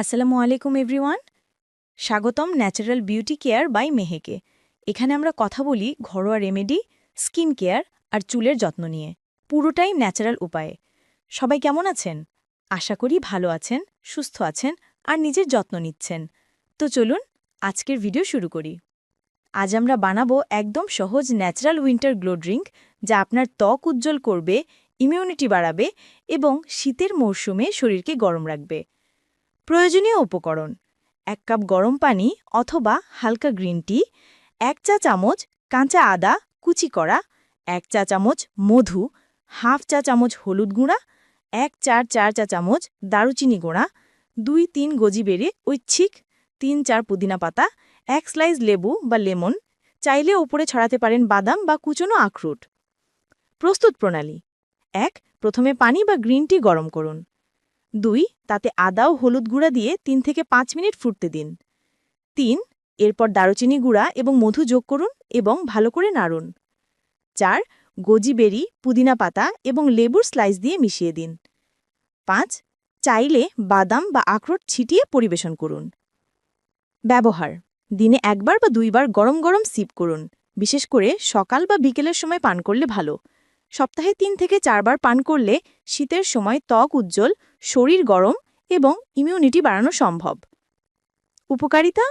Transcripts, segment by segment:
আসসালামু আলাইকুম এভরিওয়ান। স্বাগতম ন্যাচারাল বিউটি কেয়ার বাই মেহেকে। এখানে আমরা কথা বলি ঘরোয়া রেমেডি, স্কিন কেয়ার আর চুলের যত্ন নিয়ে। পুরোটাই ন্যাচারাল উপায়ে। সবাই কেমন আছেন? আশা করি ভালো আছেন, সুস্থ আছেন আর নিজের যত্ন নিচ্ছেন। তো চলুন আজকের ভিডিও শুরু করি। আজ আমরা বানাবো একদম সহজ ন্যাচারাল উইন্টার গ্লো ড্রিঙ্ক যা আপনার ত্বক উজ্জ্বল করবে, ইমিউনিটি বাড়াবে এবং শীতের মরশুমে শরীরকে গরম রাখবে। প্রয়োজনীয় উপকরণ, এক কাপ গরম পানি অথবা হালকা গ্রিন টি, এক চা চামচ কাঁচা আদা কুচি করা, এক চা চামচ মধু, হাফ চা চামচ হলুদ গুঁড়া, এক চার চার চা চামচ দারুচিনি গুঁড়া, দুই তিন গজি বেড়ে ঐচ্ছিক, তিন চার পুদিনা পাতা, এক স্লাইস লেবু বা লেমন, চাইলে ওপরে ছড়াতে পারেন বাদাম বা কুচনো আখরুট। প্রস্তুত প্রণালী, এক, প্রথমে পানি বা গ্রিন টি গরম করুন। দুই, তাতে আদা ও হলুদ গুঁড়া দিয়ে তিন থেকে পাঁচ মিনিট ফুটতে দিন। তিন, এরপর দারুচিনি গুঁড়া এবং মধু যোগ করুন এবং ভালো করে নাড়ুন। চার, গোজি বেরি, পুদিনা পাতা এবং লেবুর স্লাইস দিয়ে মিশিয়ে দিন। পাঁচ, চাইলে বাদাম বা আখরোট ছিটিয়ে পরিবেশন করুন। ব্যবহার, দিনে একবার বা দুইবার গরম গরম সিপ করুন, বিশেষ করে সকাল বা বিকেলের সময় পান করলে ভালো। সপ্তাহে তিন থেকে চারবার পান করলে শীতের সময় ত্বক উজ্জ্বল, শরীর গরম এবং ইমিউনিটি বাড়ানো সম্ভব। উপকারিতা?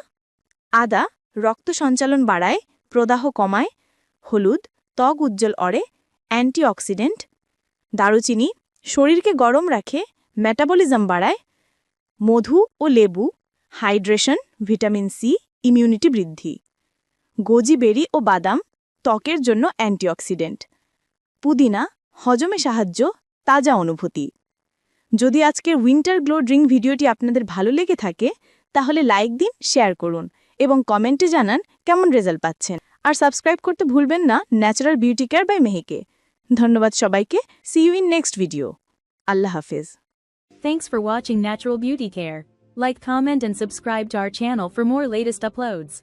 আদা, রক্ত সঞ্চালন বাড়ায়, প্রদাহ কমায়, হলুদ, ত্বক উজ্জ্বল অরে, অ্যান্টিঅক্সিডেন্ট, দারুচিনি, শরীরকে গরম রাখে মেটাবলিজম বাড়ায়, মধু ও লেবু হাইড্রেশন ভিটামিন সি ইমিউনিটি বৃদ্ধি। গোজি বেরি ও বাদাম ত্বকের জন্য অ্যান্টিঅক্সিডেন্ট। পুদিনা, হজমে সাহায্য, তাজা অনুভূতি। যদি আজকের উইন্টার গ্লো ড্রিঙ্ক ভিডিওটি আপনাদের ভালো লেগে থাকে, তাহলে লাইক দিন, শেয়ার করুন এবং কমেন্টে জানান কেমন রেজাল্ট পাচ্ছেন। আর সাবস্ক্রাইব করতে ভুলবেন না, ন্যাচারাল বিউটি কেয়ার বাই মেহেকে। ধন্যবাদ সবাইকে see you in next video আল্লাহ হাফেজ। Thanks for watching natural beauty care like comment and subscribe to our channel for more latest uploads.